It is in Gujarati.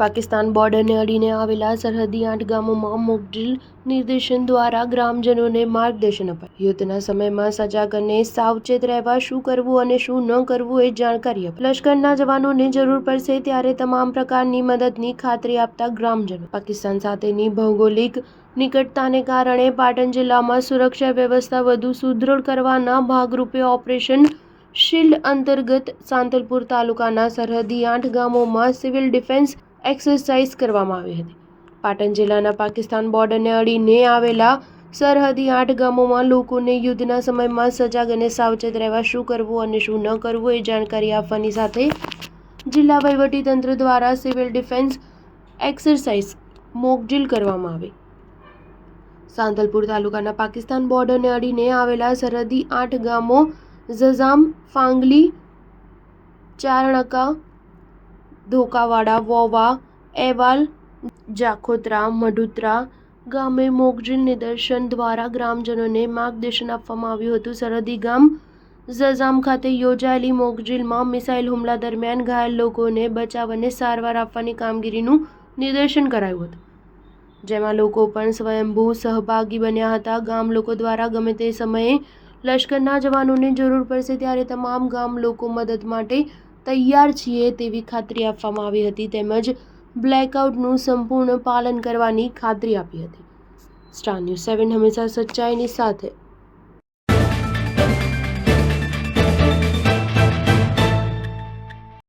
પાકિસ્તાન બોર્ડરને અડીને આવેલા સરહદી આઠ ગામોમાં મોકડ્રીલ નિર્દેશન દ્વારા ગ્રામજનોને માર્ગદર્શન અપાય. યુદ્ધના સમયમાં સજાગ અને સાવચેત રહેવા શું કરવું અને શું ન કરવું એ જાણકારી અપાઈ. લશ્કરના જવાનોને જરૂર પડશે ત્યારે તમામ પ્રકારની મદદની ખાતરી આપતા ગ્રામજનો. પાકિસ્તાન સાથેની ભૌગોલિક નિકટતાને કારણે પાટણ જિલ્લામાં સુરક્ષા વ્યવસ્થા વધુ સુદૃઢ કરવાના ભાગરૂપે ઓપરેશન શિલ્ડ અંતર્ગત સાંતલપુર તાલુકાના સરહદી આઠ ગામોમાં સિવિલ ડિફેન્સ એક્સરસાઇઝ કરવામાં આવી હતી. પાટણ જિલ્લાના પાકિસ્તાન બોર્ડરને અડીને આવેલા સરહદી આઠ ગામોમાં લોકોને યુદ્ધના સમયમાં સજાગ અને સાવચેત રહેવા શું કરવું અને શું ન કરવું એ જાણકારી આપવાની સાથે જિલ્લા વહીવટીતંત્ર દ્વારા સિવિલ ડિફેન્સ એક્સરસાઇઝ મોકડ્રીલ કરવામાં આવી. સાંતલપુર તાલુકાના પાકિસ્તાન બોર્ડરને અડીને આવેલા સરહદી આઠ ગામો ઝઝામ, ફાંગલી, ચારણકા ધોકાવાડા વોવા, એવાલ જાખોત્રા મઢુત્રા ગામે મોકડ્રીલ નિદર્શન દ્વારા ગ્રામજનોને માર્ગદર્શન આપવામાં આવ્યું હતું. સરહદી ગામ ઝઝામ ખાતે યોજાયેલી મોકડ્રીલમાં મિસાઇલ હુમલા દરમિયાન ઘાયલ લોકોને બચાવ અને સારવાર આપવાની કામગીરીનું નિદર્શન કરાયું હતું. જેમાં લોકો પણ સ્વયંભૂ સહભાગી બન્યા હતા. ગામ લોકો દ્વારા ગમે તે સમયે લશ્કરના જવાનોને જરૂર પડશે ત્યારે તમામ ગામ લોકો મદદ માટે તૈયાર છીએ તેવી ખાતરી આપવામાં આવી હતી તેમજ બ્લેકઆઉટનું સંપૂર્ણ પાલન કરવાની ખાતરી આપી હતી. સ્ટાર ન્યૂઝ સેવન હંમેશા સચ્ચાઈની સાથે